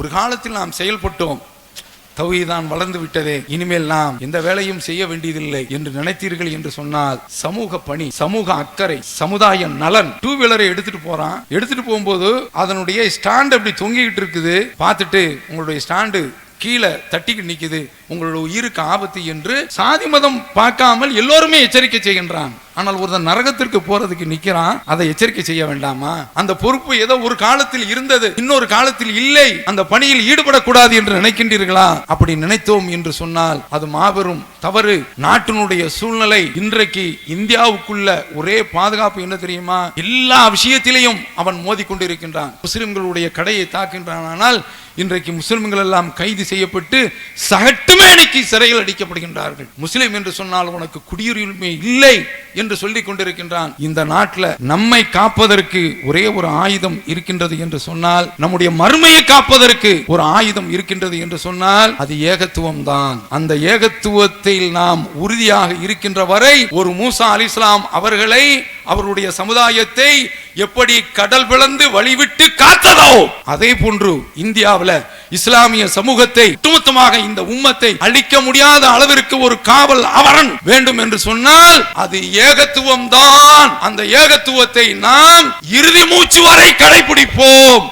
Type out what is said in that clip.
ஒரு காலத்தில் நாம் செயல்பட்டோம். தௌஹீதான் வளர்ந்து விட்டதே. இனிமேல் நாம் எந்த வேலையும் செய்ய வேண்டியதில்லை என்று நினைத்தீர்கள் என்று சொன்னால் சமூக பணி சமூக அக்கறை சமுதாய நலன் டூ வீலரை எடுத்துட்டு போறான். எடுத்துட்டு போகும்போது அதனுடைய ஸ்டாண்ட் அப்படி தொங்கிக்கிட்டு இருக்குது. பார்த்துட்டு உங்களுடைய ஸ்டாண்டு கீழே தட்டிக்கு நிற்குது உங்களோட உயிருக்கு ஆபத்து என்று சாதி மதம் பார்க்காமல் எல்லோருமே எச்சரிக்கை செய்கின்றான். ஆனால் ஒருத்தன் நரகத்திற்கு போறதுக்கு நிக்கிறான் அதை எச்சரிக்கை செய்ய வேண்டாமா? அந்த பொறுப்பு ஏதோ ஒரு காலத்தில் இருந்தது இன்னொரு காலத்தில் இல்லை அந்த பணியில் ஈடுபடக்கூடாது என்று நினைக்கின்றீர்களா? அப்படி நினைத்தோம் என்று சொன்னால் அது மாபெரும் தவறு. நாட்டினுடைய சூழ்நிலை இன்றைக்கு இந்தியாவுக்குள்ள ஒரே பாதுகாப்பு என்ன தெரியுமா? எல்லா விஷயத்திலையும் அவன் மோதி கொண்டிருக்கின்றான் முஸ்லிம்களுடைய கடையை தாக்கின்றான். ஆனால் இன்றைக்கு முஸ்லிம்கள் எல்லாம் கைது செய்யப்பட்டு சகட்டுமேனிக்கு சிறையில் அடிக்கப்படுகின்றார்கள். முஸ்லிம் என்று சொன்னால் உனக்கு குடியுரிமை இல்லை. என்று சொல்லிக் கொண்டிருக்கின்றான். இந்த நாட்டில் நம்மை காப்பதற்கு ஒரே ஒரு ஆயுதம் இருக்கின்றது என்று சொன்னால் நம்முடைய மறுமையை காப்பதற்கு ஒரு ஆயுதம் இருக்கின்றது என்று சொன்னால் அது ஏகத்துவம் தான். அந்த ஏகத்துவத்தில் நாம் உறுதியாக இருக்கின்ற வரை ஒரு மூசா அலி இஸ்லாம் அவர்களை அவருடைய சமுதாயத்தை எப்படி கடல் பிளந்து வழிவிட்டு காத்ததோ அதே போன்று இந்தியாவில் இஸ்லாமிய சமூகத்தை ஒட்டுமொத்தமாக இந்த உம்மத்தை அழிக்க முடியாத அளவிற்கு ஒரு காவல் அவரன் வேண்டும் என்று சொன்னால் அது ஏகத்துவம் தான் அந்த ஏகத்துவத்தை நாம் இறுதி மூச்சு வரை கடைபிடிப்போம்.